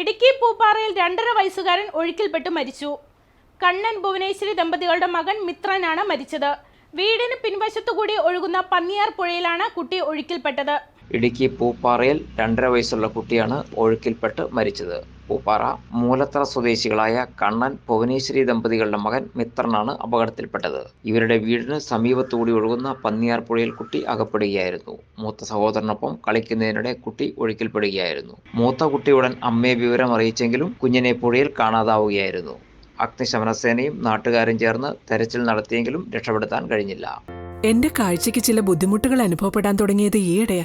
ഇടുക്കി പൂപ്പാറയിൽ രണ്ടര വയസ്സുകാരൻ ഒഴുക്കിൽപ്പെട്ട് മരിച്ചു. കണ്ണൻ ഭുവനേശ്വരി ദമ്പതികളുടെ മകൻ മിത്രനാണ് മരിച്ചത്. വീടിന് പിൻവശത്തുകൂടി ഒഴുകുന്ന പന്നിയാർ പുഴയിലാണ് കുട്ടി ഒഴുക്കിൽപ്പെട്ടത്. ഇടുക്കി പൂപ്പാറയിൽ രണ്ടര വയസ്സുള്ള കുട്ടിയാണ് ഒഴുക്കിൽപ്പെട്ട് മരിച്ചത്. പൂപ്പാറ മൂലത്തറ സ്വദേശികളായ കണ്ണൻ ഭുവനേശ്വരി ദമ്പതികളുടെ മകൻ മിത്രനാണ് അപകടത്തിൽപ്പെട്ടത്. ഇവരുടെ വീടിന് സമീപത്തുകൂടി ഒഴുകുന്ന പന്നിയാർ പുഴയിൽ കുട്ടി അകപ്പെടുകയായിരുന്നു. മൂത്ത സഹോദരനൊപ്പം കളിക്കുന്നതിനിടെ കുട്ടി ഒഴുക്കിൽപ്പെടുകയായിരുന്നു. മൂത്ത കുട്ടിയുടൻ അമ്മയെ വിവരം അറിയിച്ചെങ്കിലും കുഞ്ഞിനെ പുഴയിൽ കാണാതാവുകയായിരുന്നു. അഗ്നിശമന സേനയും നാട്ടുകാരും ചേർന്ന് തെരച്ചിൽ നടത്തിയെങ്കിലും രക്ഷപ്പെടുത്താൻ കഴിഞ്ഞില്ല. എന്റെ കാഴ്ചയ്ക്ക് ചില ബുദ്ധിമുട്ടുകൾ അനുഭവപ്പെടാൻ തുടങ്ങിയത് ഈയിടെയാ.